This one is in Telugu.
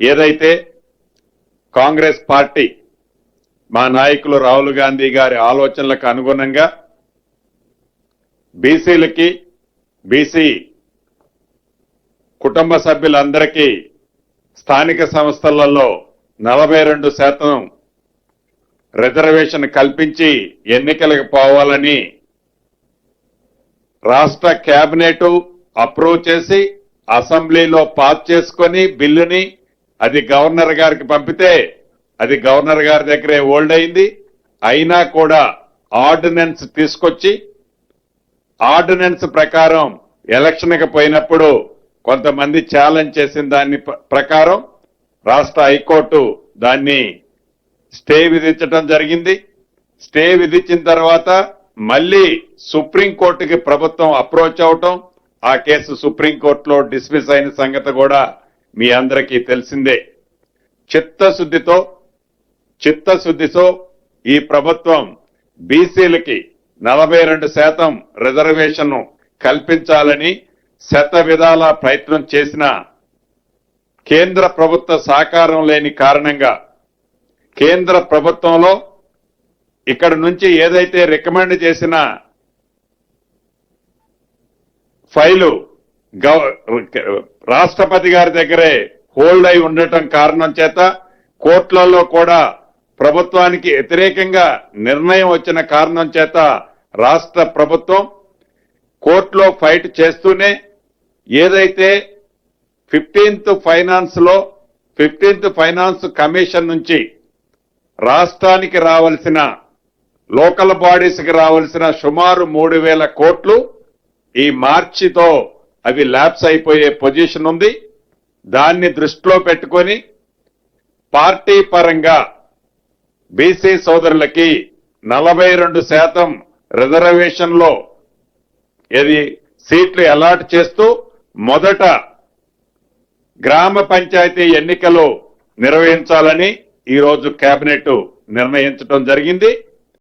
ఏదైతే కాంగ్రెస్ పార్టీ మా నాయకులు రాహుల్ గాంధీ గారి ఆలోచనలకు అనుగుణంగా బీసీలకి బీసీ కుటుంబ సభ్యులందరికీ స్థానిక సంస్థలలో నలభై రెండు శాతం రిజర్వేషన్ కల్పించి ఎన్నికలకు పోవాలని రాష్ట్ర కేబినెట్ అప్రూవ్ చేసి అసెంబ్లీలో పాస్ చేసుకొని బిల్లుని అది గవర్నర్ గారికి పంపితే అది గవర్నర్ గారి దగ్గరే ఓల్డ్ అయింది. అయినా కూడా ఆర్డినెన్స్ తీసుకొచ్చి ఆర్డినెన్స్ ప్రకారం ఎలక్షన్కి పోయినప్పుడు కొంతమంది ఛాలెంజ్ చేసిన దాని ప్రకారం రాష్ట్ర హైకోర్టు దాన్ని స్టే విధించడం జరిగింది. స్టే విధించిన తర్వాత మళ్ళీ సుప్రీంకోర్టుకి ప్రభుత్వం అప్రోచ్ అవటం ఆ కేసు సుప్రీంకోర్టులో డిస్మిస్ అయిన సంగతి కూడా మీ అందరికీ తెలిసిందే. చిత్తశుద్ధితో చిత్తశుద్ధితో ఈ ప్రభుత్వం బీసీలకి నలభై రెండు శాతం రిజర్వేషన్ కల్పించాలని శత విధాల ప్రయత్నం చేసిన కేంద్ర ప్రభుత్వ సహకారం లేని కారణంగా కేంద్ర ప్రభుత్వంలో ఇక్కడ నుంచి ఏదైతే రికమెండ్ చేసిన ఫైలు రాష్ట్రపతి గారి దగ్గరే హోల్డ్ అయి ఉండటం కారణం చేత కోర్టులలో కూడా ప్రభుత్వానికి వ్యతిరేకంగా నిర్ణయం వచ్చిన కారణం చేత రాష్ట్ర ప్రభుత్వం కోర్టులో ఫైట్ చేస్తూనే ఏదైతే ఫిఫ్టీన్త్ ఫైనాన్స్లో ఫిఫ్టీన్త్ ఫైనాన్స్ కమిషన్ నుంచి రాష్ట్రానికి రావాల్సిన లోకల్ బాడీస్కి రావాల్సిన సుమారు మూడు వేల కోట్లు ఈ మార్చితో అవి ల్యాప్స్ అయిపోయే పొజిషన్ ఉంది. దాన్ని దృష్టిలో పెట్టుకొని పార్టీ పరంగా బీసీ సోదరులకి నలభై రెండు శాతం రిజర్వేషన్లో ఇది సీట్లు అలాట్ చేస్తూ మొదట గ్రామ పంచాయతీ ఎన్నికలు నిర్వహించాలని ఈరోజు కేబినెట్ నిర్ణయించడం జరిగింది.